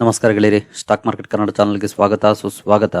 ನಮಸ್ಕಾರ ಗೆಳೆಯರಿ stock market Kannada ಚಾನಲ್ಗೆ ಸ್ವಾಗತ, ಸುಸ್ವಾಗತ.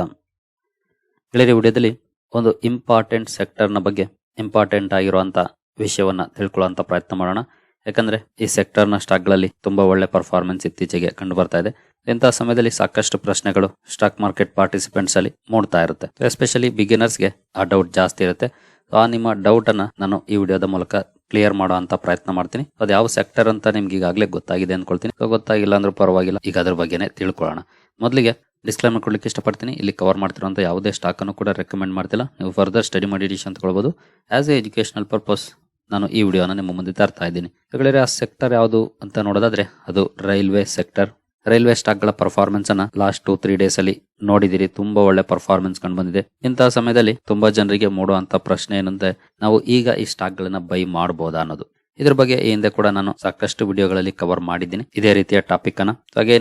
ಗೆಳೆಯರಿ ವಿಡಿಯೋದಲ್ಲಿ ಒಂದು ಇಂಪಾರ್ಟೆಂಟ್ ಸೆಕ್ಟರ್ನ ಬಗ್ಗೆ ಇಂಪಾರ್ಟೆಂಟ್ ಆಗಿರುವಂಥ ವಿಷಯವನ್ನು ತಿಳ್ಕೊಳ್ಳೋಂಥ ಪ್ರಯತ್ನ ಮಾಡೋಣ. ಯಾಕಂದರೆ ಈ ಸೆಕ್ಟರ್ನ ಸ್ಟಾಕ್ಗಳಲ್ಲಿ ತುಂಬ ಒಳ್ಳೆ ಪರ್ಫಾರ್ಮೆನ್ಸ್ ಇತ್ತೀಚೆಗೆ ಕಂಡು ಬರ್ತಾ ಇದೆ. ಇಂಥ ಸಮಯದಲ್ಲಿ ಸಾಕಷ್ಟು ಪ್ರಶ್ನೆಗಳು ಸ್ಟಾಕ್ ಮಾರ್ಕೆಟ್ ಪಾರ್ಟಿಸಿಪೆಂಟ್ಸ್ ಅಲ್ಲಿ ಮೂಡ್ತಾ ಇರುತ್ತೆ. ಎಸ್ಪೆಷಲಿ ಬಿಗಿನರ್ಸ್ಗೆ ಆ ಡೌಟ್ ಜಾಸ್ತಿ ಇರುತ್ತೆ. ಆ ನಿಮ್ಮ ಡೌಟನ್ನು ನಾನು ಈ ವಿಡಿಯೋದ ಮೂಲಕ ಕ್ಲಿಯರ್ ಮಾಡೋ ಅಂತ ಪ್ರಯತ್ನ ಮಾಡ್ತೀನಿ. ಅದು ಯಾವ ಸೆಕ್ಟರ್ ಅಂತ ನಿಮ್ಗೆ ಈಗಾಗಲೇ ಗೊತ್ತಾಗಿದೆ ಅನ್ಕೊಳ್ತೀನಿ. ಗೊತ್ತಾಗಿಲ್ಲ ಅಂದ್ರೆ ಪರವಾಗಿಲ್ಲ. ಈಗ ಅದ್ರ ಬಗ್ಗೆನೇ ತಿಳ್ಕೊಳ್ಳೋಣ. ಮೊದಲಿಗೆ ಡಿಸ್ಕ್ಲೈಮರ್ ಕೊಡ್ಲಿಕ್ಕೆ ಇಷ್ಟಪಡ್ತೀನಿ. ಇಲ್ಲಿ ಕವರ್ ಮಾಡ್ತಿರೋಂಥ ಯಾವುದೇ ಸ್ಟಾಕ್ ಅನ್ನು ಕೂಡ ರೆಕಮೆಂಡ್ ಮಾಡ್ತಿಲ್ಲ. ನೀವು ಫರ್ದರ್ ಸ್ಟಡಿ ಮಾಡಿ ಡಿಸಿಷನ್ ತಗೊಳ್ಬಹುದು ಆಸ್ ಎ ಎಜುಕೇಶನಲ್ ಪರ್ಪಸ್ ನಾನು ಈ ವಿಡಿಯೋನ ನಿಮ್ಮ ಮುಂದೆ ತರ್ತಾ ಇದ್ದೀನಿ. ಹಾಗಾದ್ರೆ ಆ ಸೆಕ್ಟರ್ ಯಾವುದು ಅಂತ ನೋಡೋದಾದ್ರೆ ಅದು ರೈಲ್ವೆ ಸೆಕ್ಟರ್ ರೈಲ್ವೆ ಸ್ಟಾಕ್ಗಳ ಪರ್ಫಾರ್ಮೆನ್ಸ್ ಅನ್ನ ಲಾಸ್ಟ್ ಟೂ ತ್ರೀ ಡೇಸ್ ಅಲ್ಲಿ ನೋಡಿದಿರಿ. ತುಂಬಾ ಒಳ್ಳೆ ಪರ್ಫಾರ್ಮೆನ್ಸ್ ಕಂಡು ಬಂದಿದೆ. ಇಂತಹ ಸಮಯದಲ್ಲಿ ತುಂಬಾ ಜನರಿಗೆ ಮೂಡುವಂತ ಪ್ರಶ್ನೆ ಏನಂದ್ರೆ, ನಾವು ಈಗ ಈ ಸ್ಟಾಕ್ ಗಳನ್ನ ಬೈ ಮಾಡಬಹುದಾ ಅನ್ನೋದು. ಇದ್ರ ಬಗ್ಗೆ ಈ ಹಿಂದೆ ಕೂಡ ನಾನು ಸಾಕಷ್ಟು ವಿಡಿಯೋಗಳಲ್ಲಿ ಕವರ್ ಮಾಡಿದ್ದೀನಿ. ಇದೇ ರೀತಿಯ ಟಾಪಿಕ್ ಅನ್ನ. ಹಾಗೆ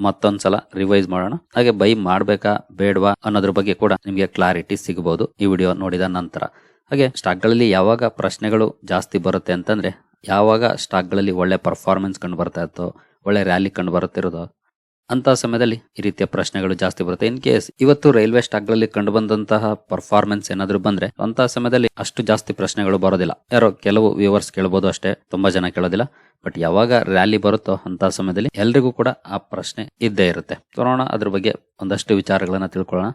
ಮತ್ತೊಂದ್ಸಲ ರಿವೈಸ್ ಮಾಡೋಣ. ಹಾಗೆ ಬೈ ಮಾಡ್ಬೇಕಾ, ಬೇಡವಾ ಅನ್ನೋದ್ರ ಬಗ್ಗೆ ಕೂಡ ನಿಮಗೆ ಕ್ಲಾರಿಟಿ ಸಿಗಬಹುದು ಈ ವಿಡಿಯೋ ನೋಡಿದ ನಂತರ. ಹಾಗೆ ಸ್ಟಾಕ್ಗಳಲ್ಲಿ ಯಾವಾಗ ಪ್ರಶ್ನೆಗಳು ಜಾಸ್ತಿ ಬರುತ್ತೆ ಅಂತಂದ್ರೆ, ಯಾವಾಗ ಸ್ಟಾಕ್ಗಳಲ್ಲಿ ಒಳ್ಳೆ ಪರ್ಫಾರ್ಮೆನ್ಸ್ ಕಂಡು ಬರ್ತಾ ಇತ್ತೋ ಒಳ್ಳೆ ರ್ಯಾಲಿ ಕಂಡು ಬರುತ್ತಿರೋದು ಅಂತ ಸಮಯದಲ್ಲಿ ಈ ರೀತಿಯ ಪ್ರಶ್ನೆಗಳು ಜಾಸ್ತಿ ಬರುತ್ತೆ. ಇನ್ ಕೇಸ್ ಇವತ್ತು ರೈಲ್ವೆ ಸ್ಟಾಕ್ಗಳಲ್ಲಿ ಕಂಡು ಬಂದಂತಹ ಪರ್ಫಾರ್ಮೆನ್ಸ್ ಏನಾದ್ರೂ ಬಂದ್ರೆ ಅಂತ ಸಮಯದಲ್ಲಿ ಅಷ್ಟು ಜಾಸ್ತಿ ಪ್ರಶ್ನೆಗಳು ಬರೋದಿಲ್ಲ. ಯಾರೋ ಕೆಲವು ವ್ಯೂವರ್ಸ್ ಕೇಳಬಹುದು ಅಷ್ಟೇ, ತುಂಬಾ ಜನ ಕೇಳೋದಿಲ್ಲ. ಬಟ್ ಯಾವಾಗ ರ್ಯಾಲಿ ಬರುತ್ತೋ ಅಂತ ಸಮಯದಲ್ಲಿ ಎಲ್ರಿಗೂ ಕೂಡ ಆ ಪ್ರಶ್ನೆ ಇದ್ದೇ ಇರುತ್ತೆ. ನೋಡೋಣ ಅದ್ರ ಬಗ್ಗೆ ಒಂದಷ್ಟು ವಿಚಾರಗಳನ್ನ ತಿಳ್ಕೊಳ್ಳೋಣ.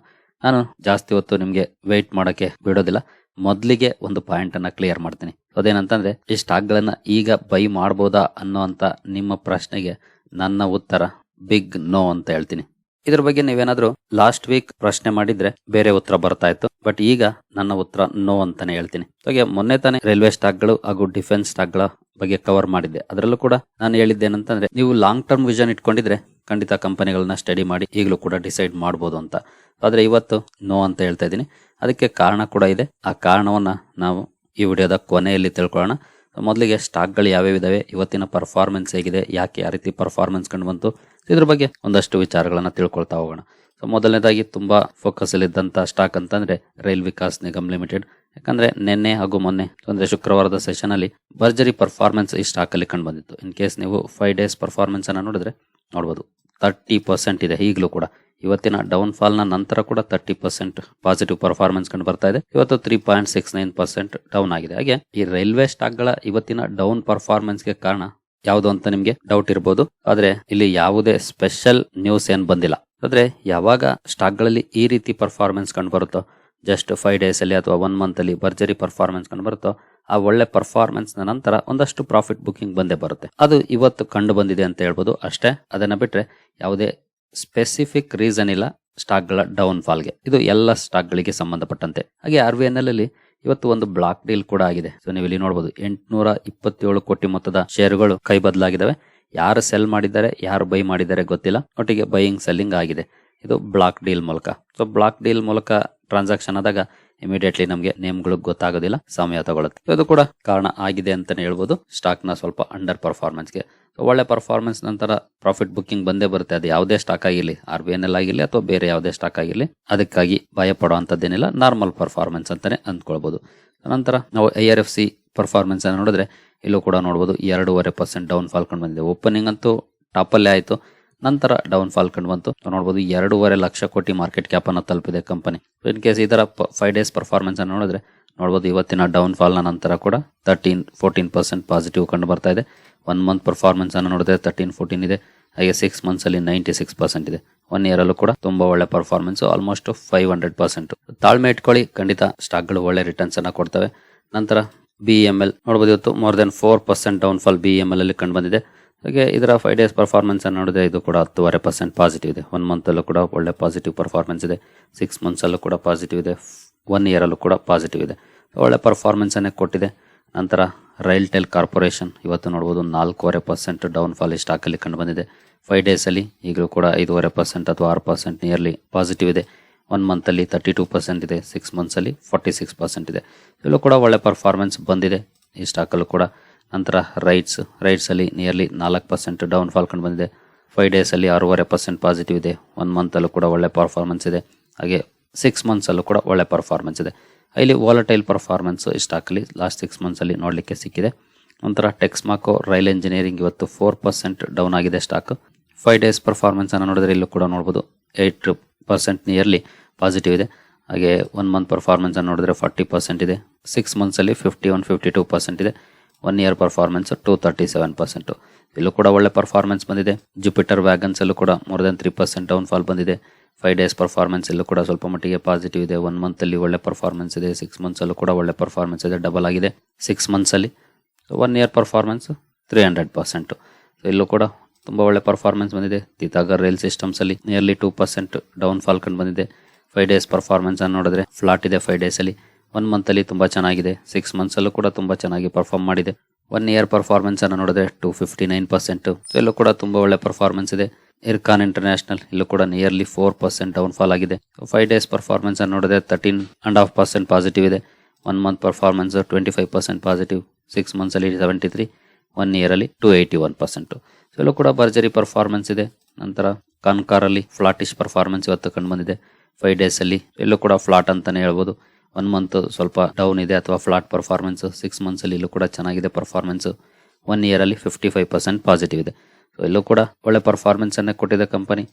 ನಾನು ಜಾಸ್ತಿ ಹೊತ್ತು ನಿಮ್ಗೆ ವೆಯ್ಟ್ ಮಾಡಕ್ಕೆ ಬಿಡೋದಿಲ್ಲ. ಮೊದಲಿಗೆ ಒಂದು ಪಾಯಿಂಟ್ ಅನ್ನ ಕ್ಲಿಯರ್ ಮಾಡ್ತೀನಿ. ಅದೇನಂತಂದ್ರೆ ಈ ಸ್ಟಾಕ್ ಗಳನ್ನ ಈಗ ಬೈ ಮಾಡ್ಬೋದಾ ಅನ್ನೋಂತ ನಿಮ್ಮ ಪ್ರಶ್ನೆಗೆ ನನ್ನ ಉತ್ತರ ಬಿಗ್ ನೋ ಅಂತ ಹೇಳ್ತೀನಿ. ಇದ್ರ ಬಗ್ಗೆ ನೀವೇನಾದ್ರೂ ಲಾಸ್ಟ್ ವೀಕ್ ಪ್ರಶ್ನೆ ಮಾಡಿದ್ರೆ ಬೇರೆ ಉತ್ತರ ಬರ್ತಾ ಇತ್ತು. ಬಟ್ ಈಗ ನನ್ನ ಉತ್ತರ ನೋ ಅಂತಾನೆ ಹೇಳ್ತೀನಿ. ಹಾಗೆ ಮೊನ್ನೆ ತಾನೇ ರೈಲ್ವೆ ಸ್ಟಾಕ್ಗಳು ಹಾಗೂ ಡಿಫೆನ್ಸ್ ಸ್ಟಾಕ್ಗಳ ಬಗ್ಗೆ ಕವರ್ ಮಾಡಿದ್ದೆ. ಅದರಲ್ಲೂ ಕೂಡ ನಾನು ಹೇಳಿದ್ದೇನಂತಂದ್ರೆ ನೀವು ಲಾಂಗ್ ಟರ್ಮ್ ವಿಷನ್ ಇಟ್ಕೊಂಡಿದ್ರೆ ಖಂಡಿತ ಕಂಪನಿಗಳನ್ನ ಸ್ಟಡಿ ಮಾಡಿ ಈಗಲೂ ಕೂಡ ಡಿಸೈಡ್ ಮಾಡ್ಬೋದು ಅಂತ. ಆದ್ರೆ ಇವತ್ತು ನೋ ಅಂತ ಹೇಳ್ತಾ ಇದ್ದೀನಿ. ಅದಕ್ಕೆ ಕಾರಣ ಕೂಡ ಇದೆ. ಆ ಕಾರಣವನ್ನ ನಾವು ಈ ವಿಡಿಯೋದ ಕೊನೆಯಲ್ಲಿ ತಿಳ್ಕೊಳ್ಳೋಣ. ಮೊದಲಿಗೆ ಸ್ಟಾಕ್ಗಳು ಯಾವ್ಯಾವ ಇದಾವೆ? ಇವತ್ತಿನ ಪರ್ಫಾರ್ಮೆನ್ಸ್ ಹೇಗಿದೆ? ಯಾಕೆ ಆ ರೀತಿ ಪರ್ಫಾರ್ಮೆನ್ಸ್ ಕಂಡು ಬಂತು? ಇದ್ರ ಬಗ್ಗೆ ಒಂದಷ್ಟು ವಿಚಾರಗಳನ್ನ ತಿಳ್ಕೊಳ್ತಾ ಹೋಗೋಣ. ಸೊ ಮೊದಲನೇದಾಗಿ ತುಂಬಾ ಫೋಕಸ್ ಅಲ್ಲಿ ಇದ್ದಂತ ಸ್ಟಾಕ್ ಅಂತಂದ್ರೆ ರೈಲ್ ವಿಕಾಸ್ ನಿಗಮ್ ಲಿಮಿಟೆಡ್. ಯಾಕಂದ್ರೆ ನಿನ್ನೆ ಹಾಗೂ ಮೊನ್ನೆ, ಅಂದ್ರೆ ಶುಕ್ರವಾರದ ಸೆಷನ್ ಅಲ್ಲಿ ಭರ್ಜರಿ ಪರ್ಫಾರ್ಮೆನ್ಸ್ ಈ ಸ್ಟಾಕ್ ಅಲ್ಲಿ ಕಂಡು ಬಂದಿತ್ತು. ಇನ್ ಕೇಸ್ ನೀವು ಫೈವ್ ಡೇಸ್ ಪರ್ಫಾರ್ಮೆನ್ಸ್ ಅನ್ನ ನೋಡಿದ್ರೆ ನೋಡಬಹುದು ತರ್ಟಿ ಪರ್ಸೆಂಟ್ ಇದೆ, ಈಗಲೂ ಕೂಡ. ಇವತ್ತಿನ ಡೌನ್ ಫಾಲ್ನ ನಂತರ ಕೂಡ ತರ್ಟಿ ಪರ್ಸೆಂಟ್ ಪಾಸಿಟಿವ್ ಪರ್ಫಾರ್ಮೆನ್ಸ್ ಕಂಡು ಬರ್ತಾ ಇದೆ. ಇವತ್ತು three point six nine percent down ಆಗಿದೆ. ಹಾಗೆ ಈ ರೈಲ್ವೆ ಸ್ಟಾಕ್ಗಳ ಇವತ್ತಿನ ಡೌನ್ ಪರ್ಫಾರ್ಮೆನ್ಸ್ಗೆ ಕಾರಣ ಯಾವುದು ಅಂತ ನಿಮ್ಗೆ ಡೌಟ್ ಇರಬಹುದು ಆದ್ರೆ ಇಲ್ಲಿ ಯಾವುದೇ ಸ್ಪೆಷಲ್ ನ್ಯೂಸ್ ಏನ್ ಬಂದಿಲ್ಲ. ಆದ್ರೆ ಯಾವಾಗ ಸ್ಟಾಕ್ಗಳಲ್ಲಿ ಈ ರೀತಿ ಪರ್ಫಾರ್ಮೆನ್ಸ್ ಕಂಡು ಬರುತ್ತೋ ಜಸ್ಟ್ ಫೈವ್ ಡೇಸ್ ಅಲ್ಲಿ ಅಥವಾ ಒನ್ ಮಂತ್ ಅಲ್ಲಿ ಭರ್ಜರಿ ಪರ್ಫಾರ್ಮೆನ್ಸ್ ಕಂಡು ಬರುತ್ತೋ, ಆ ಒಳ್ಳೆ ಪರ್ಫಾರ್ಮೆನ್ಸ್ ನಂತರ ಒಂದಷ್ಟು ಪ್ರಾಫಿಟ್ ಬುಕಿಂಗ್ ಬಂದೇ ಬರುತ್ತೆ. ಅದು ಇವತ್ತು ಕಂಡು ಬಂದಿದೆ ಅಂತ ಹೇಳ್ಬೋದು ಅಷ್ಟೇ. ಅದನ್ನ ಬಿಟ್ರೆ ಯಾವುದೇ ಸ್ಪೆಸಿಫಿಕ್ ರೀಸನ್ ಇಲ್ಲ ಸ್ಟಾಕ್ಗಳ ಡೌನ್ ಫಾಲ್ಗೆ ಇದು ಎಲ್ಲ ಸ್ಟಾಕ್ಗಳಿಗೆ ಸಂಬಂಧಪಟ್ಟಂತೆ. ಹಾಗೆ ಆರ್ ಅಲ್ಲಿ ಇವತ್ತು ಒಂದು ಬ್ಲಾಕ್ ಡೀಲ್ ಕೂಡ ಆಗಿದೆ. ಸೊ ನೀವು ಇಲ್ಲಿ ನೋಡಬಹುದು ಎಂಟುನೂರ ಇಪ್ಪತ್ತೇಳು ಕೋಟಿ ಮೊತ್ತದ ಶೇರುಗಳು ಕೈ ಬದಲಾಗಿದ್ದಾವೆ. ಯಾರು ಸೆಲ್ ಮಾಡಿದ್ದಾರೆ, ಯಾರು ಬೈ ಮಾಡಿದ್ದಾರೆ ಗೊತ್ತಿಲ್ಲ. ಒಟ್ಟಿಗೆ ಬೈಯಿಂಗ್ ಸೆಲ್ಲಿಂಗ್ ಆಗಿದೆ. ಇದು ಬ್ಲಾಕ್ ಡೀಲ್ ಮೂಲಕ. ಸೊ ಬ್ಲಾಕ್ ಡೀಲ್ ಮೂಲಕ ಟ್ರಾನ್ಸಾಕ್ಷನ್ ಆದಾಗ ಇಮಿಡಿಯೇಟ್ಲಿ ನಮಗೆ ನೇಮ್ಗಳು ಗೊತ್ತಾಗೋದಿಲ್ಲ, ಸಮಯ ತಗೊಳುತ್ತೆ. ಇದು ಕೂಡ ಕಾರಣ ಆಗಿದೆ ಅಂತಾನೆ ಹೇಳ್ಬೋದು. ಸ್ಟಾಕ್ನ ಸ್ವಲ್ಪ ಅಂಡರ್ ಪರ್ಫಾರ್ಮೆನ್ಸ್ಗೆ ಒಳ್ಳೆ ಪರ್ಫಾರ್ಮೆನ್ಸ್ ನಂತರ ಪ್ರಾಫಿಟ್ ಬುಕ್ಕಿಂಗ್ ಬಂದೇ ಬರುತ್ತೆ. ಅದು ಯಾವುದೇ ಸ್ಟಾಕ್ ಆಗಿರಲಿ ಆರ್ ಬಿ ಎನ್ ಎಲ್ ಆಗಿರಲಿ ಅಥವಾ ಬೇರೆ ಯಾವುದೇ ಸ್ಟಾಕ್ ಆಗಿರಲಿ, ಅದಕ್ಕಾಗಿ ಭಯ ಪಡುವಂಥದ್ದೇನಿಲ್ಲ ನಾರ್ಮಲ್ ಪರ್ಫಾರ್ಮೆನ್ಸ್ ಅಂತಾನೆ ಅಂದ್ಕೊಳ್ಬಹುದು ನಂತರ ನಾವು I R F C performance ಅನ್ನು ನೋಡಿದ್ರೆ, ಇಲ್ಲೂ ಕೂಡ ನೋಡಬಹುದು ಎರಡೂವರೆ ಪರ್ಸೆಂಟ್ ಡೌನ್ ಫಾಲ್ ಕಂಡು ಬಂದಿದೆ. ಓಪನಿಂಗ್ ಅಂತೂ ಟಾಪಲ್ಲೇ ಆಯಿತು. ನಂತರ ಡೌನ್ ಫಾಲ್ ಕಂಡು ಬಂತು ನೋಡಬಹುದು ಎರಡೂವರೆ ಲಕ್ಷ ಕೋಟಿ ಮಾರ್ಕೆಟ್ ಕ್ಯಾಪ್ ಅನ್ನು ತಲುಪಿದೆ ಕಂಪನಿ. ಇನ್ ಕೇಸ್ ಇದರ ಫೈವ್ ಡೇಸ್ ಪರ್ಫಾರ್ಮೆನ್ಸ್ ಅನ್ನು ನೋಡಿದ್ರೆ ನೋಡಬಹುದು ಇವತ್ತಿನ ಡೌನ್ ಫಾಲ್ ನಂತರ ಕೂಡ ತರ್ಟೀನ್ ಫೋರ್ಟೀನ್ ಪರ್ಸೆಂಟ್ ಪಾಸಿಟಿವ್ ಕಂಡು ಬರ್ತಾ ಇದೆ. ಒನ್ ಮಂತ್ ಪರ್ಫಾರ್ಮೆನ್ಸ್ ಅನ್ನು ನೋಡಿದ್ರೆ ತರ್ಟೀನ್ ಫೋರ್ಟೀನ್ ಇದೆ. ಹಾಗೆ ಸಿಕ್ಸ್ ಮಂತ್ಸ್ ಅಲ್ಲಿ ನೈಂಟಿ ಸಿಕ್ಸ್ ಪರ್ಸೆಂಟ್ ಇದೆ. ಒನ್ ಇಯರ್ ಅಲ್ಲೂ ಕೂಡ ತುಂಬಾ ಒಳ್ಳೆ performance almost five hundred percent ತಾಳ್ಮೆ ಇಟ್ಕೊಳ್ಳಿ, ಖಂಡಿತ ಸ್ಟಾಕ್ಗಳು ಒಳ್ಳೆ ರಿಟರ್ನ್ಸ್ ಅನ್ನ ಕೊಡ್ತವೆ. ನಂತರ ಬಿ ಎಂ ಎಲ್ ನೋಡಬಹುದು ಇವತ್ತು more than four percent down fall B M L ಅಲ್ಲಿ ಕಂಡು ಬಂದಿದೆ. ಹಾಗೆ ಇದರ ಫೈವ್ ಡೇಸ್ ಪರ್ಫಾರ್ಮೆನ್ಸ್ ನೋಡಿದ್ರೆ ಇದು ಕೂಡ ಹತ್ತುವರೆ ಪರ್ಸೆಂಟ್ ಪಾಸಿಟಿವ್ ಇದೆ. ಒನ್ ಮಂತ್ ಅಲ್ಲೂ ಕೂಡ ಒಳ್ಳೆ ಪಾಸಿಟಿವ್ ಪರ್ಫಾರ್ಮೆನ್ಸ್ ಇದೆ. ಸಿಕ್ಸ್ ಮಂತ್ಸ್ ಅಲ್ಲೂ ಕೂಡ ಪಾಸಿಟಿವ್ ಇದೆ. ಒನ್ ಇಯರ್ ಅಲ್ಲೂ ಕೂಡ ಪಾಸಿಟಿವ್ ಇದೆ. ಒಳ್ಳೆ ಪರ್ಫಾರ್ಮೆನ್ಸನ್ನೇ ಕೊಟ್ಟಿದೆ. ನಂತರ ರೈಲ್ ಟೆಲ್ ಕಾರ್ಪೊರೇಷನ್ ಇವತ್ತು ನೋಡ್ಬೋದು ನಾಲ್ಕೂವರೆ ಪರ್ಸೆಂಟ್ ಡೌನ್ ಫಾಲ್ ಈ ಸ್ಟಾಕ್ ಅಲ್ಲಿ ಕಂಡು ಬಂದಿದೆ. ಫೈವ್ ಡೇಸ್ ಅಲ್ಲಿ ಈಗಲೂ ಕೂಡ ಐದೂವರೆ ಪರ್ಸೆಂಟ್ ಅಥವಾ ಆರು ಪರ್ಸೆಂಟ್ ನಿಯರ್ಲಿ ಪಾಸಿಟಿವ್ ಇದೆ. ಒನ್ ಮಂತ್ ಅಲ್ಲಿ ತರ್ಟಿ ಟೂ ಪರ್ಸೆಂಟ್ ಇದೆ. ಸಿಕ್ಸ್ ಮಂತ್ಸ್ ಅಲ್ಲಿ ಫಾರ್ಟಿ ಸಿಕ್ಸ್ ಪರ್ಸೆಂಟ್ ಇದೆ. ಇಲ್ಲೂ ಕೂಡ ಒಳ್ಳೆ ಪರ್ಫಾರ್ಮೆನ್ಸ್ ಬಂದಿದೆ ಈ ಸ್ಟಾಕಲ್ಲೂ ಕೂಡ. ನಂತರ ರೈಟ್ಸ್ ರೈಟ್ಸಲ್ಲಿ ನಿಯರ್ಲಿ ನಾಲ್ಕು ಪರ್ಸೆಂಟ್ ಡೌನ್ ಫಾಲ್ ಕಂಡು ಬಂದಿದೆ ಫೈವ್ ಡೇಸಲ್ಲಿ ಆರೂವರೆ ಪರ್ಸೆಂಟ್ ಪಾಸಿಟಿವ್ ಇದೆ. ಒನ್ ಮಂತಲ್ಲೂ ಕೂಡ ಒಳ್ಳೆ ಪರ್ಫಾರ್ಮೆನ್ಸ್ ಇದೆ. ಹಾಗೆ ಸಿಕ್ಸ್ ಮಂತ್ಸಲ್ಲೂ ಕೂಡ ಒಳ್ಳೆ ಪರ್ಫಾರ್ಮೆನ್ಸ್ ಇದೆ. ಇಲ್ಲಿ ವಾಲಟೈಲ್ ಪರ್ಫಾರ್ಮೆನ್ಸ್ ಈ ಸ್ಟಾಕಲ್ಲಿ ಲಾಸ್ಟ್ ಸಿಕ್ಸ್ ಮಂತ್ಸಲ್ಲಿ ನೋಡಲಿಕ್ಕೆ ಸಿಕ್ಕಿದೆ. ನಂತರ ಟೆಕ್ಸ್ಮಾಕೋ ರೈಲ್ ಇಂಜಿನಿಯರಿಂಗ್ ಇವತ್ತು ಫೋರ್ ಪರ್ಸೆಂಟ್ ಡೌನ್ ಆಗಿದೆ ಸ್ಟಾಕ್ ಫೈವ್ ಡೇಸ್ ಪರ್ಫಾರ್ಮೆನ್ಸನ್ನು ನೋಡಿದ್ರೆ ಇಲ್ಲೂ ಕೂಡ ನೋಡ್ಬೋದು. ಏಯ್ಟ್ ಪರ್ಸೆಂಟ್ ನಿಯರ್ಲಿ ಪಾಸಿಟಿವ್ ಇದೆ. ಹಾಗೆ ಒನ್ ಮಂತ್ ಪರ್ಫಾರ್ಮೆನ್ಸನ್ನು ನೋಡಿದ್ರೆ ಫಾರ್ಟಿ ಪರ್ಸೆಂಟ್ ಇದೆ. Six ಮಂತ್ಸಲ್ಲಿ fifty one fifty two percent ಇದೆ. One year performance two thirty seven percent ಇಲ್ಲೂ ಕೂಡ ಒಳ್ಳೆ ಪರ್ಫಾರ್ಮೆನ್ಸ್ ಬಂದಿದೆ. ಜುಪಿಟರ್ ವ್ಯಾಗನ್ಸ್ ಅಲ್ಲೂ ಕೂಡ more than three percent down fall ಬಂದಿದೆ. ಫೈವ್ ಡೇಸ್ ಪರ್ಫಾರ್ಮೆನ್ಸ್ ಇಲ್ಲೂ ಕೂಡ ಸ್ವಲ್ಪ ಮಟ್ಟಿಗೆ ಪಾಸಿಟಿವ್ ಇದೆ. ಒನ್ ಮಂತಲ್ಲಿ ಒಳ್ಳೆ ಪರ್ಫಾರ್ಮೆನ್ಸ್ ಇದೆ. ಸಿಕ್ಸ್ ಮಂತ್ಸಲ್ಲೂ ಕೂಡ ಒಳ್ಳೆ ಪರ್ಫಾರ್ಮೆನ್ಸ್ ಇದೆ. ಡಬಲ್ ಆಗಿದೆ. Six ಮಂತ್ಸಲ್ಲಿ one year performance three hundred percent ಇಲ್ಲೂ ಕೂಡ ತುಂಬ ಒಳ್ಳೆ ಪರ್ಫಾರ್ಮೆನ್ಸ್ ಬಂದಿದೆ. Titagarh rail ಸಿಸ್ಟಮ್ಸಲ್ಲಿ nearly two percent down fall ಕಂಡು ಬಂದಿದೆ. ಫೈವ್ ಡೇಸ್ ಪರ್ಫಾರ್ಮೆನ್ಸ್ ಅನ್ನು ನೋಡಿದ್ರೆ ಫ್ಲಾಟ್ ಇದೆ ಫೈವ್ ಡೇಸಲ್ಲಿ ಒನ್ ಮಂತಲ್ಲಿ ತುಂಬ ಚೆನ್ನಾಗಿದೆ. ಸಿಕ್ಸ್ ಮಂತ್ಸಲ್ಲೂ ಕೂಡ ತುಂಬ ಚೆನ್ನಾಗಿ ಪರ್ಫಾರ್ಮ್ ಮಾಡಿದೆ. ಒನ್ ಇಯರ್ ಪರ್ಫಾರ್ಮೆನ್ಸ್ ಅನ್ನು ನೋಡಿದ್ರೆ ಟೂ ಫಿಫ್ಟಿ ನೈನ್ ಪರ್ಸೆಂಟ್ ಇಲ್ಲೂ ಕೂಡ ತುಂಬ ಒಳ್ಳೆ ಪರ್ಫಾರ್ಮೆನ್ಸ್ ಇದೆ. ಇರ್ಕಾನ್ ಇಂಟರ್ನ್ಯಾಷನಲ್ ಇಲ್ಲೂ ಕೂಡ nearly four percent down fall ಆಗಿದೆ ಫೈವ್ ಡೇಸ್ ಪರ್ಫಾರ್ಮೆನ್ಸ್ ಅನ್ನು ನೋಡಿದ್ರೆ thirteen and half percent positive ಇದೆ. One month performance twenty five percent positive six ಮಂತ್ಸಲ್ಲಿ seventy three one ಇಯರಲ್ಲಿ to eighty one percent so ಇಲ್ಲೂ ಕೂಡ ಭರ್ಜರಿ ಪರ್ಫಾರ್ಮೆನ್ಸ್ ಇದೆ. ನಂತರ ಕಾನ್ಕಾರಲ್ಲಿ ಫ್ಲಾಟಿಶ್ ಪರ್ಫಾರ್ಮೆನ್ಸ್ ಇವತ್ತು ಕಂಡು ಬಂದಿದೆ. ಫೈವ್ ಡೇಸಲ್ಲಿ ಇಲ್ಲೂ ಕೂಡ ಫ್ಲಾಟ್ ಅಂತಲೇ ಹೇಳ್ಬೋದು. ಒನ್ ಮಂತ್ ಸ್ವಲ್ಪ ಡೌನ್ ಇದೆ ಅಥವಾ ಫ್ಲಾಟ್ ಪರ್ಫಾರ್ಮೆನ್ಸ್ ಸಿಕ್ಸ್ ಮಂತ್ಸಲ್ಲಿ ಇಲ್ಲೂ ಕೂಡ ಚೆನ್ನಾಗಿದೆ ಪರ್ಫಾರ್ಮೆನ್ಸ್ ಒನ್ ಇಯರಲ್ಲಿ ಫಿಫ್ಟಿ ಫೈವ್ ಪರ್ಸೆಂಟ್ ಪಾಸಿಟಿವ್ ಇದೆ. ಸೊ ಇಲ್ಲೂ ಕೂಡ ಒಳ್ಳೆ ಪರ್ಫಾರ್ಮೆನ್ಸನ್ನೇ ಕೊಟ್ಟಿದೆ ಕಂಪನಿ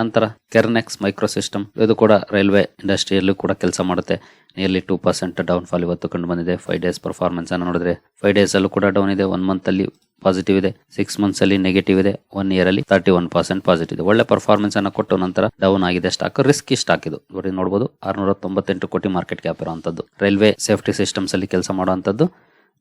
ನಂತರ ಕೆರ್ನೆಕ್ಸ್ ಮೈಕ್ರೋಸಿಸ್ಟಮ್ ಇದು ಕೂಡ ರೈಲ್ವೆ ಇಂಡಸ್ಟ್ರಿಯಲ್ಲೂ ಕೂಡ ಕೆಲಸ ಮಾಡುತ್ತೆ. Nearly two percent down fall ಇವತ್ತು ಕಂಡು ಬಂದಿದೆ. ಫೈವ್ ಡೇಸ್ ಪರ್ಫಾರ್ಮೆನ್ಸ್ ಅನ್ನು ನೋಡಿದ್ರೆ ಫೈವ್ ಡೇಸ್ ಅಲ್ಲೂ ಕೂಡ ಡೌನ್ ಇದೆ. ಒನ್ ಮಂತ್ ಅಲ್ಲಿ ಪಾಸಿಟಿವ್ ಇದೆ. ಸಿಕ್ಸ್ ಮಂತ್ಸ್ ಅಲ್ಲಿ ನೆಗೆಟಿವ್ ಇದೆ. ಒನ್ ಇಯರ್ ಅಲ್ಲಿ ತರ್ಟಿ ಒನ್ ಪರ್ಸೆಂಟ್ ಪಾಸಿಟಿವ್ ಇದೆ. ಒಳ್ಳೆ ಪರ್ಫಾರ್ಮೆನ್ಸ್ ಅನ್ನು ಕೊಟ್ಟು ನಂತರ ಡೌನ್ ಆಗಿದೆ ಸ್ಟಾಕ್ ರಿಸ್ಕಿ ಸ್ಟಾಕ್ ಇದು ನೋಡಿ ನೋಡಬಹುದು ಆರ್ನೂರ ತೊಂಬತ್ತೆಂಟು ಕೋಟಿ ಮಾರ್ಕೆಟ್ ಕ್ಯಾಪ್ ಇರುವಂತದ್ದು ರೈಲ್ವೆ ಸೇಫ್ಟಿ ಸಿಸ್ಟಮ್ಸ್ ಅಲ್ಲಿ ಕೆಲಸ ಮಾಡುವಂತದ್ದು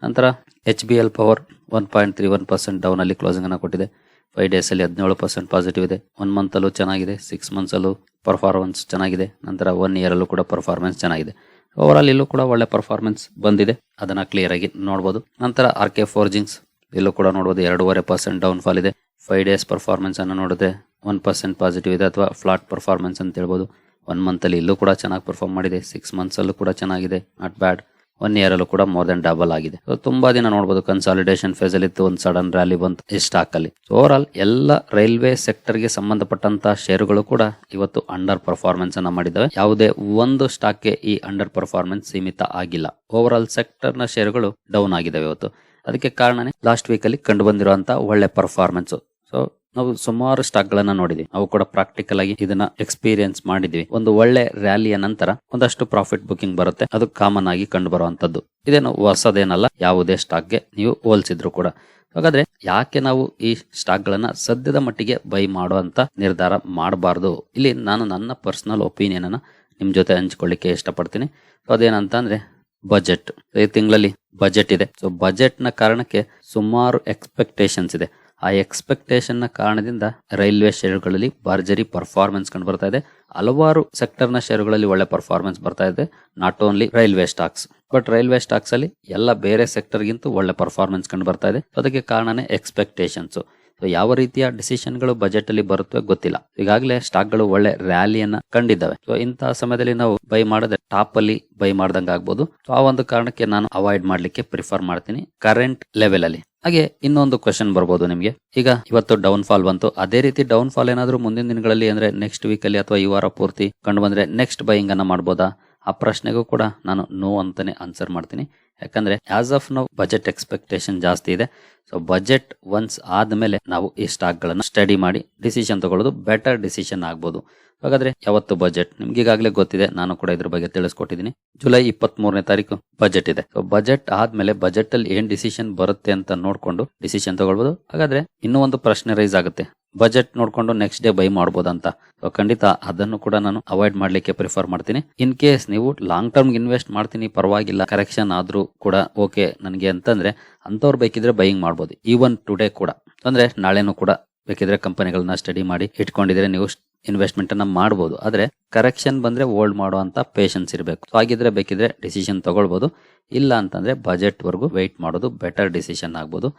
ನಂತರ H B L power one point three one percent down ಅಲ್ಲಿ ಕ್ಲೋಸಿಂಗ್ ಅನ್ನು ಕೊಟ್ಟಿದೆ. ಫೈವ್ ಡೇಸ್ ಅಲ್ಲಿ ಹದಿನೇಳು ಪರ್ಸೆಂಟ್ ಪಾಸಿಟಿವ್ ಇದೆ. ಒನ್ ಮಂತ್ ಅಲ್ಲೂ ಚೆನ್ನಾಗಿದೆ. ಸಿಕ್ಸ್ ಮಂತ್ಸ್ ಅಲ್ಲೂ ಪರ್ಫಾರ್ಮೆನ್ಸ್ ಚೆನ್ನಾಗಿದೆ. ನಂತರ ಒನ್ ಇಯರ್ ಅಲ್ಲೂ ಕೂಡ ಪರ್ಫಾರ್ಮೆನ್ಸ್ ಚೆನ್ನಾಗಿದೆ. ಓವರ್ ಆಲ್ ಇಲ್ಲೂ ಕೂಡ ಒಳ್ಳೆ ಪರ್ಫಾರ್ಮೆನ್ಸ್ ಬಂದಿದೆ. ಅದನ್ನ ಕ್ಲಿಯರ್ ಆಗಿ ನೋಡಬಹುದು ನಂತರ ಆರ್ ಕೆ ಫೋರ್ಜಿಂಗ್ಸ್ ಇಲ್ಲೂ ಕೂಡ ನೋಡಬಹುದು ಎರಡೂವರೆ ಪರ್ಸೆಂಟ್ ಡೌನ್ ಫಾಲ್ ಇದೆ. ಫೈವ್ ಡೇಸ್ ಪರ್ಫಾರ್ಮೆನ್ಸ್ ಅನ್ನು ನೋಡಿದ್ರೆ ಒನ್ ಪರ್ಸೆಂಟ್ ಪಾಸಿಟಿವ್ ಇದೆ ಅಥವಾ ಫ್ಲಾಟ್ ಪರ್ಫಾರ್ಮೆನ್ಸ್ ಅಂತ ಹೇಳ್ಬೋದು. ಒನ್ ಮಂತ್ ಅಲ್ಲಿ ಇಲ್ಲೂ ಕೂಡ ಚೆನ್ನಾಗಿ ಪರ್ಫಾರ್ಮ್ ಮಾಡಿದೆ. ಸಿಕ್ಸ್ ಮಂತ್ಸ್ ಅಲ್ಲೂ ಕೂಡ ಚೆನ್ನಾಗಿದೆ. ನಾಟ್ ಬ್ಯಾಡ್ ಒನ್ ಇಯರ್ ಅಲ್ಲೂ ಕೂಡ ಮೋರ್ ದನ್ ಡಬಲ್ ಆಗಿದೆ. ತುಂಬಾ ದಿನ ನೋಡಬಹುದು ಕನ್ಸಾಲಿಡೇಷನ್ ಫೇಸ್ ಅಲ್ಲಿ ಇತ್ತು, ಒಂದು ಸಡನ್ ರ್ಯಾಲಿ ಬಂತು ಈ ಸ್ಟಾಕ್ ಅಲ್ಲಿ. ಓವರ್ ಆಲ್ ಎಲ್ಲ ರೈಲ್ವೆ ಸೆಕ್ಟರ್ಗೆ ಸಂಬಂಧಪಟ್ಟಂತ ಶೇರುಗಳು ಕೂಡ ಇವತ್ತು ಅಂಡರ್ ಪರ್ಫಾರ್ಮೆನ್ಸ್ ಅನ್ನ ಮಾಡಿದ್ದಾವೆ. ಯಾವುದೇ ಒಂದು ಸ್ಟಾಕ್ಗೆ ಈ ಅಂಡರ್ ಪರ್ಫಾರ್ಮೆನ್ಸ್ ಸೀಮಿತ ಆಗಿಲ್ಲ. ಓವರ್ ಆಲ್ ಸೆಕ್ಟರ್ನ ಶೇರುಗಳು ಡೌನ್ ಆಗಿದಾವೆ ಇವತ್ತು. ಅದಕ್ಕೆ ಕಾರಣನೇ ಲಾಸ್ಟ್ ವೀಕ್ ಅಲ್ಲಿ ಕಂಡು ಬಂದಿರುವಂತಹ ಒಳ್ಳೆ ಪರ್ಫಾರ್ಮೆನ್ಸ್ ಸೊ ನಾವು ಸುಮಾರು ಸ್ಟಾಕ್ ಗಳನ್ನ ನೋಡಿದ್ವಿ. ನಾವು ಕೂಡ ಪ್ರಾಕ್ಟಿಕಲ್ ಆಗಿ ಇದನ್ನ ಎಕ್ಸ್ಪೀರಿಯನ್ಸ್ ಮಾಡಿದ್ವಿ. ಒಂದು ಒಳ್ಳೆ ರ್ಯಾಲಿಯ ನಂತರ ಒಂದಷ್ಟು ಪ್ರಾಫಿಟ್ ಬುಕಿಂಗ್ ಬರುತ್ತೆ. ಅದು ಕಾಮನ್ ಆಗಿ ಕಂಡು ಬರುವಂತದ್ದು ಇದೇನು ಹೊಸದೇನಲ್ಲ, ಯಾವುದೇ ಸ್ಟಾಕ್ಗೆ ನೀವು ಹೋಲಿಸಿದ್ರು ಕೂಡ. ಹಾಗಾದ್ರೆ ಯಾಕೆ ನಾವು ಈ ಸ್ಟಾಕ್ ಗಳನ್ನ ಸದ್ಯದ ಮಟ್ಟಿಗೆ ಬೈ ಮಾಡುವಂತ ನಿರ್ಧಾರ ಮಾಡಬಾರದು? ಇಲ್ಲಿ ನಾನು ನನ್ನ ಪರ್ಸನಲ್ ಒಪಿನಿಯನ್ ಅನ್ನ ನಿಮ್ ಜೊತೆ ಹಂಚ್ಕೊಳ್ಳಿಕ್ಕೆ ಇಷ್ಟಪಡ್ತೀನಿ. ಸೊ ಅದೇನಂತ ಅಂದ್ರೆ ಬಜೆಟ್ ಈ ತಿಂಗಳಲ್ಲಿ ಬಜೆಟ್ ಇದೆ. ಸೊ ಬಜೆಟ್ನ ಕಾರಣಕ್ಕೆ ಸುಮಾರು ಎಕ್ಸ್ಪೆಕ್ಟೇಷನ್ಸ್ ಇದೆ. ಆ ಎಕ್ಸ್ಪೆಕ್ಟೇಷನ್ನ ಕಾರಣದಿಂದ ರೈಲ್ವೆ ಶೇರುಗಳಲ್ಲಿ ಭರ್ಜರಿ ಪರ್ಫಾರ್ಮೆನ್ಸ್ ಕಂಡು ಬರ್ತಾ ಇದೆ. ಹಲವಾರು ಸೆಕ್ಟರ್ನ ಶೇರುಗಳಲ್ಲಿ ಒಳ್ಳೆ ಪರ್ಫಾರ್ಮೆನ್ಸ್ ಬರ್ತಾ ಇದೆ. Not only railway stocks but railway stocks ಅಲ್ಲಿ ಎಲ್ಲ ಬೇರೆ ಸೆಕ್ಟರ್ ಗಿಂತ ಒಳ್ಳೆ ಪರ್ಫಾರ್ಮೆನ್ಸ್ ಕಂಡು ಬರ್ತಾ ಇದೆ. ಅದಕ್ಕೆ ಕಾರಣನೇ ಎಕ್ಸ್ಪೆಕ್ಟೇಷನ್ಸ್ ಯಾವ ರೀತಿಯ ಡಿಸಿಷನ್ಗಳು ಬಜೆಟ್ ಅಲ್ಲಿ ಬರುತ್ತವೆ ಗೊತ್ತಿಲ್ಲ. ಈಗಾಗಲೇ ಸ್ಟಾಕ್ಗಳು ಒಳ್ಳೆ ರ್ಯಾಲಿಯನ್ನ ಕಂಡಿದ್ದಾವೆ. ಸೊ ಇಂತಹ ಸಮಯದಲ್ಲಿ ನಾವು ಬೈ ಮಾಡದೆ ಟಾಪ್ ಅಲ್ಲಿ ಬೈ ಮಾಡ್ದಂಗ ಆಗ್ಬೋದು ಸೊ ಆ ಒಂದು ಕಾರಣಕ್ಕೆ ನಾನು ಅವಾಯ್ಡ್ ಮಾಡ್ಲಿಕ್ಕೆ ಪ್ರಿಫರ್ ಮಾಡ್ತೀನಿ ಕರೆಂಟ್ ಲೆವೆಲ್ ಅಲ್ಲಿ. ಹಾಗೆ ಇನ್ನೊಂದು ಕ್ವಶನ್ ಬರ್ಬೋದು ನಿಮಗೆ. ಈಗ ಇವತ್ತು ಡೌನ್ ಫಾಲ್ ಬಂತು. ಅದೇ ರೀತಿ ಡೌನ್ ಫಾಲ್ ಏನಾದರೂ ಮುಂದಿನ ದಿನಗಳಲ್ಲಿ ಅಂದ್ರೆ ನೆಕ್ಸ್ಟ್ ವೀಕ್ ಅಲ್ಲಿ ಅಥವಾ ಈ ವಾರ ಪೂರ್ತಿ ಕಂಡು ಬಂದ್ರೆ ನೆಕ್ಸ್ಟ್ ಬೈಯಿಂಗ್ ಮಾಡ್ಬೋದಾ? ಆ ಪ್ರಶ್ನೆಗೂ ಕೂಡ ನಾನು ನೋ ಅಂತಾನೆ ಆನ್ಸರ್ ಮಾಡ್ತೀನಿ. ಯಾಕಂದ್ರೆ as of now budget expectation ಜಾಸ್ತಿ ಇದೆ. ಸೊ ಬಜೆಟ್ ಒನ್ಸ್ ಆದ್ಮೇಲೆ ನಾವು ಈ ಸ್ಟಾಕ್ಗಳನ್ನು ಸ್ಟಡಿ ಮಾಡಿ ಡಿಸಿಷನ್ ತಗೊಳ್ಳೋದು ಬೆಟರ್ ಡಿಸಿಷನ್ ಆಗ್ಬೋದು. ಹಾಗಾದ್ರೆ ಯಾವತ್ತು ಬಜೆಟ್ ನಿಮ್ಗೆ ಈಗಾಗಲೇ ಗೊತ್ತಿದೆ, ನಾನು ಕೂಡ ಇದ್ರ ಬಗ್ಗೆ ತಿಳಿಸ್ಕೊಟ್ಟಿದ್ದೀನಿ. ಜುಲೈ ಇಪ್ಪತ್ತ್ ಮೂರನೇ ತಾರೀಕು ಬಜೆಟ್ ಇದೆ. ಸೊ ಬಜೆಟ್ ಆದ್ಮೇಲೆ ಬಜೆಟ್ ಅಲ್ಲಿ ಏನ್ ಡಿಸಿಷನ್ ಬರುತ್ತೆ ಅಂತ ನೋಡ್ಕೊಂಡು ಡಿಸಿಷನ್ ತಗೊಳ್ಬಹುದು ಹಾಗಾದ್ರೆ ಇನ್ನೂ ಪ್ರಶ್ನೆ ರೈಸ್ ಆಗುತ್ತೆ. ಬಜೆಟ್ ನೋಡ್ಕೊಂಡು ನೆಕ್ಸ್ಟ್ ಡೇ ಬೈ ಮಾಡ್ಬೋದಂತ. ಸೊ ಖಂಡಿತ ಅದನ್ನು ಕೂಡ ನಾನು ಅವಾಯ್ಡ್ ಮಾಡ್ಲಿಕ್ಕೆ ಪ್ರಿಫರ್ ಮಾಡ್ತೀನಿ. ಇನ್ ಕೇಸ್ ನೀವು ಲಾಂಗ್ ಟರ್ಮ್ ಇನ್ವೆಸ್ಟ್ ಮಾಡ್ತೀನಿ, ಪರವಾಗಿಲ್ಲ ಕರೆಕ್ಷನ್ ಆದ್ರೂ ಕೂಡ ಓಕೆ ನನಗೆ ಅಂತಂದ್ರೆ ಅಂತವ್ರು ಬೇಕಿದ್ರೆ ಬೈಯಿಂಗ್ ಮಾಡ್ಬೋದು. ಈವನ್ ಟುಡೇ ಕೂಡ. ಅಂದ್ರೆ ನಾಳೆನೂ ಕೂಡ ಬೇಕಿದ್ರೆ ಕಂಪನಿಗಳನ್ನ ಸ್ಟಡಿ ಮಾಡಿ ಇಟ್ಕೊಂಡಿದ್ರೆ ನೀವು ಇನ್ವೆಸ್ಟ್ಮೆಂಟ್ ಅನ್ನ ಮಾಡಬಹುದು ಆದ್ರೆ ಕರೆಕ್ಷನ್ ಬಂದ್ರೆ ಹೋಲ್ಡ್ ಮಾಡುವಂತ ಪೇಷನ್ಸ್ ಇರಬೇಕು. ಸೊ ಹಾಗಿದ್ರೆ ಬೇಕಿದ್ರೆ ಡಿಸಿಷನ್ ತಗೊಳ್ಬಹುದು ಇಲ್ಲ ಅಂತಂದ್ರೆ ಬಜೆಟ್ ವರೆಗೂ ವೆಯ್ಟ್ ಮಾಡೋದು ಬೆಟರ್ ಡಿಸಿಷನ್ ಆಗ್ಬೋದು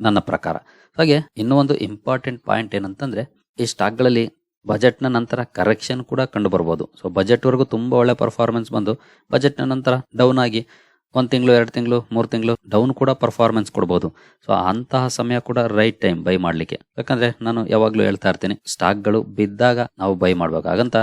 ನನ್ನ ಪ್ರಕಾರ. ಹಾಗೆ ಇನ್ನೂ ಒಂದು ಇಂಪಾರ್ಟೆಂಟ್ ಪಾಯಿಂಟ್ ಏನಂತಂದ್ರೆ ಈ ಸ್ಟಾಕ್ಗಳಲ್ಲಿ ಬಜೆಟ್ನ ನಂತರ ಕರೆಕ್ಷನ್ ಕೂಡ ಕಂಡು ಬರ್ಬೋದು. ಸೊ ಬಜೆಟ್ವರೆಗೂ ತುಂಬಾ ಒಳ್ಳೆ ಪರ್ಫಾರ್ಮೆನ್ಸ್ ಬಂದು ಬಜೆಟ್ನ ನಂತರ ಡೌನ್ ಆಗಿ ಒಂದು ತಿಂಗಳು, ಎರಡು ತಿಂಗಳು, ಮೂರು ತಿಂಗಳು ಡೌನ್ ಕೂಡ ಪರ್ಫಾರ್ಮೆನ್ಸ್ ಕೊಡ್ಬೋದು. ಸೊ ಅಂತಹ ಸಮಯ ಕೂಡ ರೈಟ್ ಟೈಮ್ ಬೈ ಮಾಡಲಿಕ್ಕೆ. ಯಾಕಂದ್ರೆ ನಾನು ಯಾವಾಗಲೂ ಹೇಳ್ತಾ ಇರ್ತೀನಿ ಸ್ಟಾಕ್ಗಳು ಬಿದ್ದಾಗ ನಾವು ಬೈ ಮಾಡಬೇಕು. ಹಾಗಂತ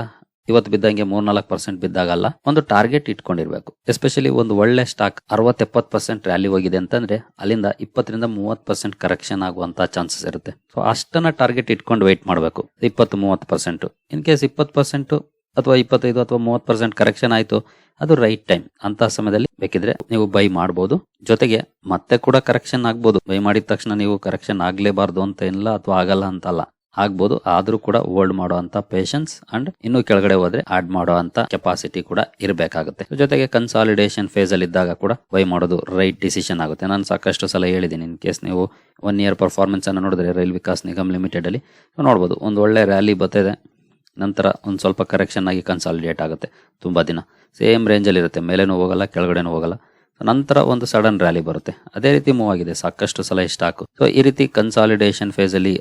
ಇವತ್ತು ಬಿದ್ದಂಗೆ ಮೂರ್ ನಾಲ್ಕು ಪರ್ಸೆಂಟ್ ಬಿದ್ದಾಗಲ್ಲ ಒಂದು ಟಾರ್ಗೆಟ್ ಇಟ್ಕೊಂಡಿರ್ಬೇಕು. ಎಸ್ಪೆಷಲಿ ಒಂದು ಒಳ್ಳೆ ಸ್ಟಾಕ್ ಅರವತ್ ಎಪ್ಪತ್ ಪರ್ಸೆಂಟ್ ರ್ಯಾಲಿ ಹೋಗಿದೆ ಅಂತಂದ್ರೆ ಅಲ್ಲಿಂದ ಇಪ್ಪತ್ತರಿಂದ ಮೂವತ್ತು ಪರ್ಸೆಂಟ್ ಕರೆಕ್ಷನ್ ಆಗುವಂತ ಚಾನ್ಸಸ್ ಇರುತ್ತೆ. ಸೊ ಅಷ್ಟನ್ನ ಟಾರ್ಗೆಟ್ ಇಟ್ಕೊಂಡು ವೆಯ್ಟ್ ಮಾಡಬೇಕು. ಇಪ್ಪತ್ತು, ಮೂವತ್ತು ಪರ್ಸೆಂಟ್ ಇನ್ ಕೇಸ್ ಇಪ್ಪತ್ತು ಪರ್ಸೆಂಟ್ ಅಥವಾ ಇಪ್ಪತ್ತೈದು ಅಥವಾ ಮೂವತ್ತು ಪರ್ಸೆಂಟ್ ಕರೆಕ್ಷನ್ ಆಯಿತು, ಅದು ರೈಟ್ ಟೈಮ್ ಅಂತ ಸಮಯದಲ್ಲಿ ಬೇಕಿದ್ರೆ ನೀವು ಬೈ ಮಾಡಬಹುದು ಜೊತೆಗೆ ಮತ್ತೆ ಕೂಡ ಕರೆಕ್ಷನ್ ಆಗ್ಬೋದು. ಬೈ ಮಾಡಿದ ತಕ್ಷಣ ನೀವು ಕರೆಕ್ಷನ್ ಆಗಲೇಬಾರ್ದು ಅಂತ ಏನಿಲ್ಲ ಅಥವಾ ಆಗಲ್ಲ ಅಂತಲ್ಲ ಆಗ್ಬೋದು. ಆದರೂ ಕೂಡ ಹೋಲ್ಡ್ ಅಂತ ಪೇಷನ್ಸ್ ಅಂಡ್ ಇನ್ನು ಕೆಳಗಡೆ ಹೋದ್ರೆ ಆಡ್ ಅಂತ ಕೆಪಾಸಿಟಿ ಕೂಡ ಇರಬೇಕಾಗುತ್ತೆ. ಜೊತೆಗೆ ಕನ್ಸಾಲಿಡೇಷನ್ ಫೇಸ್ ಅಲ್ಲಿ ಇದ್ದಾಗ ಕೂಡ ಬೈ ಮಾಡೋದು ರೈಟ್ ಡಿಸಿಷನ್ ಆಗುತ್ತೆ. ನಾನು ಸಾಕಷ್ಟು ಸಲ ಹೇಳಿದ್ದೀನಿ ಇನ್ ಕೇಸ್ ನೀವು ಒನ್ ಇಯರ್ ಪರ್ಫಾರ್ಮೆನ್ಸ್ ಅನ್ನು ನೋಡಿದ್ರೆ ರೈಲ್ ವಿಕಾಸ್ ನಿಗಮ್ ಲಿಮಿಟೆಡ್ ಅಲ್ಲಿ ನೋಡಬಹುದು ಒಂದು ಒಳ್ಳೆ ರ್ಯಾಲಿ ಬರ್ತಿದೆ. ನಂತರ ಒಂದು ಸ್ವಲ್ಪ ಕರೆಕ್ಷನ್ ಆಗಿ ಕನ್ಸಾಲಿಡೇಟ್ ಆಗುತ್ತೆ. ತುಂಬಾ ದಿನ. ಸೇಮ್ ರೇಂಜಲ್ಲಿ ಇರುತ್ತೆ. ಮೇಲೇನೂ ಹೋಗಲ್ಲ, ಕೆಳಗಡೆನೂ ಹೋಗಲ್ಲ. ನಂತರ ಒಂದು ಸಡನ್ ರ್ಯಾಲಿ ಬರುತ್ತೆ. ಅದೇ ರೀತಿ ಮೂವ್ ಆಗಿದೆ. ಸಾಕಷ್ಟು ಸಲ ಸ್ಟಾಕ್ ಸೊ ಈ ರೀತಿ ಕನ್ಸಾಲಿಡೇಷನ್ ಫೇಸ್ ಅಲ್ಲಿ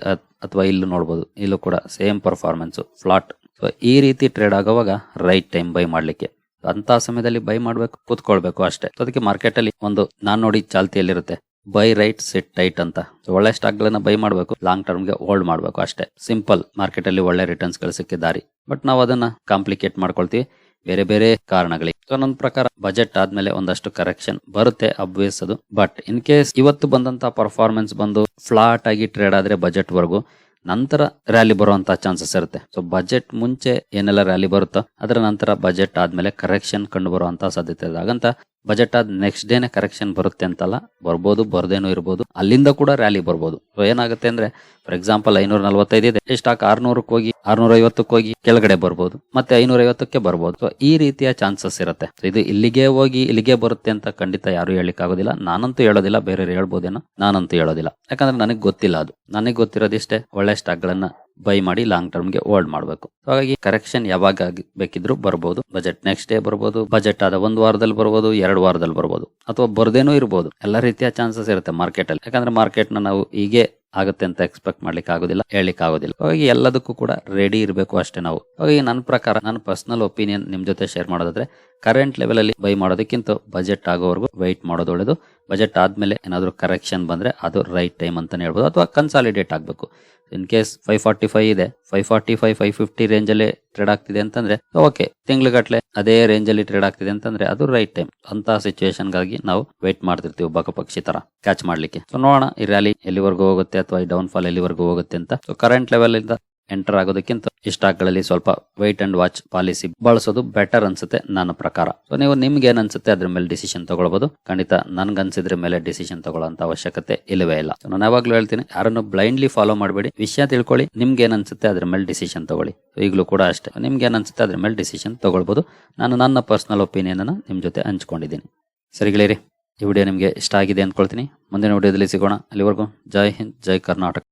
ಅಥವಾ ಇಲ್ಲೂ ನೋಡಬಹುದು ಇಲ್ಲೂ ಕೂಡ ಸೇಮ್ ಪರ್ಫಾರ್ಮೆನ್ಸು ಫ್ಲಾಟ್ ಸೊ ಈ ರೀತಿ ಟ್ರೇಡ್ ಆಗುವಾಗ ರೈಟ್ ಟೈಮ್ ಬೈ ಮಾಡ್ಲಿಕ್ಕೆ. ಅಂತ ಸಮಯದಲ್ಲಿ ಬೈ ಮಾಡಬೇಕು, ಕೂತ್ಕೊಳ್ಬೇಕು ಅಷ್ಟೇ. ಅದಕ್ಕೆ ಮಾರ್ಕೆಟ್ ಅಲ್ಲಿ ಒಂದು ನಾನ್ ನೋಡಿ ಚಾಲ್ತಿಯಲ್ಲಿರುತ್ತೆ. ಬೈ ರೈಟ್ ಸಿಟ್ ಟೈಟ್ ಅಂತ. ಒಳ್ಳೆ ಸ್ಟಾಕ್ ಗಳನ್ನ ಬೈ ಮಾಡಬೇಕು ಲಾಂಗ್ ಟರ್ಮ್ಗೆ ಹೋಲ್ಡ್ ಮಾಡಬೇಕು ಅಷ್ಟೇ. ಸಿಂಪಲ್ ಮಾರ್ಕೆಟ್ ಅಲ್ಲಿ ಒಳ್ಳೆ ರಿಟರ್ನ್ಸ್ಗಳು ಸಿಕ್ಕಿದ್ದಾರೆ ಬಟ್ ನಾವು ಅದನ್ನ ಕಾಂಪ್ಲಿಕೇಟ್ ಮಾಡ್ಕೊಳ್ತೀವಿ. ಬೇರೆ ಬೇರೆ ಕಾರಣಗಳಿಗೆ. ಸೊ ನನ್ನ ಪ್ರಕಾರ ಬಜೆಟ್ ಆದ್ಮೇಲೆ ಒಂದಷ್ಟು ಕರೆಕ್ಷನ್ ಬರುತ್ತೆ ಅಬ್ವಿಯಸ್ ಅದು. ಬಟ್ ಇನ್ ಕೇಸ್ ಇವತ್ತು ಬಂದಂತ ಪರ್ಫಾರ್ಮೆನ್ಸ್ ಬಂದು ಫ್ಲಾಟ್ ಆಗಿ ಟ್ರೇಡ್ ಆದ್ರೆ ಬಜೆಟ್ ವರೆಗೂ, ನಂತರ ರ್ಯಾಲಿ ಬರುವಂತ ಚಾನ್ಸಸ್ ಇರುತ್ತೆ. ಸೊ ಬಜೆಟ್ ಮುಂಚೆ ಏನೆಲ್ಲ ರ್ಯಾಲಿ ಬರುತ್ತೋ, ಅದರ ನಂತರ ಬಜೆಟ್ ಆದ್ಮೇಲೆ ಕರೆಕ್ಷನ್ ಕಂಡು ಬರುವಂತ ಸಾಧ್ಯತೆ ಇದೆ ಹಾಗಂತ ಬಜೆಟ್ ಆದ ನೆಕ್ಸ್ಟ್ ಡೇನೆ ಕರೆಕ್ಷನ್ ಬರುತ್ತೆ ಅಂತಲ್ಲ, ಬರ್ಬೋದು, ಬರ್ದೇನೂ ಇರ್ಬೋದು, ಅಲ್ಲಿಂದ ಕೂಡ ರ್ಯಾಲಿ ಬರ್ಬೋದು. ಸೊ ಏನಾಗುತ್ತೆ ಅಂದ್ರೆ ಫಾರ್ ಎಕ್ಸಾಂಪಲ್ ಐನೂರ ನಲ್ವತ್ತೈದು ಇದೆ ಸ್ಟಾಕ್ ಆರ್ನೂರಕ್ಕೆ ಹೋಗಿ ಆರ್ನೂರ ಐವತ್ತಕ್ಕೆ ಹೋಗಿ ಕೆಳಗಡೆ ಬರ್ಬೋದು, ಮತ್ತೆ ಐನೂರ ಐವತ್ತಕ್ಕೆ ಬರ್ಬೋದು. ಸೊ ಈ ರೀತಿಯ ಚಾನ್ಸಸ್ ಇರುತ್ತೆ. ಇದು ಇಲ್ಲಿಗೆ ಹೋಗಿ, ಇಲ್ಲಿಗೆ ಬರುತ್ತೆ ಅಂತ ಖಂಡಿತ ಯಾರು ಹೇಳಿಕ್ ಆಗೋದಿಲ್ಲ ನಾನಂತೂ ಹೇಳೋದಿಲ್ಲ ಬೇರೆ ಹೇಳ್ಬೋದೇನೋ, ನಾನಂತೂ ಹೇಳೋದಿಲ್ಲ. ಯಾಕಂದ್ರೆ ನನಗೆ ಗೊತ್ತಿಲ್ಲ ಅದು. ನನಗೆ ಗೊತ್ತಿರೋದಿಷ್ಟೇ, ಒಳ್ಳೆ ಸ್ಟಾಕ್ ಗಳನ್ನ ಬೈ ಮಾಡಿ ಲಾಂಗ್ ಟರ್ಮ್ಗೆ ಹೋಲ್ಡ್ ಮಾಡಬೇಕು. ಹಾಗಾಗಿ ಕರೆಕ್ಷನ್ ಯಾವಾಗ ಬೇಕಿದ್ರು ಬರಬಹುದು ಬಜೆಟ್ ನೆಕ್ಸ್ಟ್ ಡೇ ಬರ್ಬೋದು. ಬಜೆಟ್ ಆದ ಒಂದು ವಾರದಲ್ಲಿ ಬರ್ಬೋದು, ಎರಡು ವಾರದಲ್ಲಿ ಬರ್ಬೋದು. ಅಥವಾ ಬರ್ದೇನೂ ಇರ್ಬೋದು. ಎಲ್ಲ ರೀತಿಯ ಚಾನ್ಸಸ್ ಇರುತ್ತೆ ಮಾರ್ಕೆಟ್ ಅಲ್ಲಿ. ಯಾಕಂದ್ರೆ ಮಾರ್ಕೆಟ್ನ ನಾವು ಹೀಗೆ ಆಗುತ್ತೆ ಅಂತ ಎಕ್ಸ್ಪೆಕ್ಟ್ ಮಾಡ್ಲಿಕ್ಕೆ ಆಗೋದಿಲ್ಲ, ಹೇಳಲಿಕ್ಕೆ ಆಗೋದಿಲ್ಲ. ಹಾಗಾಗಿ ಎಲ್ಲದಕ್ಕೂ ಕೂಡ ರೆಡಿ ಇರಬೇಕು ಅಷ್ಟೇ ನಾವು. ಹಾಗಾಗಿ ನನ್ನ ಪ್ರಕಾರ, ನನ್ನ ಪರ್ಸನಲ್ ಒಪಿನಿಯನ್ ನಿಮ್ ಜೊತೆ ಶೇರ್ ಮಾಡೋದಾದ್ರೆ ಕರೆಂಟ್ ಲೆವೆಲ್ ಅಲ್ಲಿ ಬೈ ಮಾಡೋದಕ್ಕಿಂತ ಬಜೆಟ್ ಆಗೋವರೆಗೂ ವೈಟ್ ಮಾಡೋದು ಒಳ್ಳೆದು. ಬಜೆಟ್ ಆದ್ಮೇಲೆ ಏನಾದರೂ ಕರೆಕ್ಷನ್ ಬಂದ್ರೆ ಅದು ರೈಟ್ ಟೈಮ್ ಅಂತ ಹೇಳ್ಬೋದು. ಅಥವಾ ಕನ್ಸಾಲಿಡೇಟ್ ಆಗಬೇಕು. In case five forty five ಇದೆ five forty five five fifty range ಅಲ್ಲಿ ಟ್ರೇಡ್ ಆಗ್ತಿದೆ ಅಂತಂದ್ರೆ ಓಕೆ ತಿಂಗ್ಳುಗಟ್ಲೆ ಅದೇ ರೇಂಜ್ ಅಲ್ಲಿ ಟ್ರೇಡ್ ಆಗ್ತಿದೆ ಅಂತಂದ್ರೆ ಅದು ರೈಟ್ ಟೈಮ್ ಅಂತ ಸಿಚುವೇಶನ್ಗಾಗಿ ನಾವು ವೇಟ್ ಮಾಡ್ತಿರ್ತೀವಿ ಬಕ ಪಕ್ಷಿ ತರ ಕ್ಯಾಚ್ ಮಾಡ್ಲಿಕ್ಕೆ. ಸೊ ನೋಡೋಣ ಈ ರ್ಯಾಲಿ ಎಲ್ಲಿವರೆಗೂ ಹೋಗುತ್ತೆ ಅಥವಾ ಈ ಡೌನ್ ಫಾಲ್ ಎಲ್ಲಿವರೆಗೂ ಹೋಗುತ್ತೆ ಅಂತ. ಸೊ ಕರೆಂಟ್ ಲೆವೆಲ್ ಇಂದ ಎಂಟರ್ ಆಗೋದಕ್ಕಿಂತ ಈ ಸ್ಟಾಕ್ ಸ್ವಲ್ಪ ವೈಟ್ ಅಂಡ್ ವಾಚ್ ಪಾಲಿಸಿ ಬಳಸೋದು ಬೆಟರ್ ಅನ್ಸುತ್ತೆ ನನ್ನ ಪ್ರಕಾರ. ಸೊ ನೀವು ನಿಮ್ಗೆ ಏನ್ ಅನ್ಸುತ್ತೆ ಅದ್ರ ಮೇಲೆ ಡಿಸಿಷನ್ ತಗೊಳ್ಬಹುದು ಖಂಡಿತ ನನ್ಗೆ ಅನ್ಸಿದ್ರ ಮೇಲೆ ಡಿಸಿಷನ್ ತಗೊಳ್ಳೋಂತ ಅವಶ್ಯಕತೆ ಇಲ್ಲವೇ ಇಲ್ಲ. ನಾನು ಯಾವಾಗ್ಲೂ ಹೇಳ್ತೀನಿ, ಯಾರನ್ನು ಬ್ಲೈಂಡ್ಲಿ ಫಾಲೋ ಮಾಡಬೇಡಿ. ವಿಷಯ ತಿಳ್ಕೊಳ್ಳಿ, ನಿಮ್ಗೆ ಏನ್ ಅನ್ಸುತ್ತೆ ಅದ್ರ ಮೇಲೆ ಡಿಸಿಷನ್ ತಗೊಳ್ಳಿ. ಈಗಲೂ ಕೂಡ ಅಷ್ಟೇ. ನಿಮ್ಗೆ ಏನ್ ಅನ್ಸುತ್ತೆ ಅದ್ರ ಮೇಲೆ ಡಿಸಿಷನ್ ತಗೊಳ್ಬಹುದು ನಾನು ನನ್ನ ಪರ್ಸನಲ್ ಒಪಿನಿಯನ್ ಅನ್ನ ನಿಮ್ ಜೊತೆ ಹಂಚ್ಕೊಂಡಿದ್ದೀನಿ. ಸರಿಗಳಿರಿ ಈ ವಿಡಿಯೋ ನಿಮ್ಗೆ ಇಷ್ಟ ಆಗಿದೆ ಅಂದ್ಕೊಳ್ತೀನಿ. ಮುಂದಿನ ವಿಡಿಯೋದಲ್ಲಿ ಸಿಗೋಣ. ಅಲ್ಲಿವರೆಗೂ ಜೈ ಹಿಂದ್, ಜೈ ಕರ್ನಾಟಕ.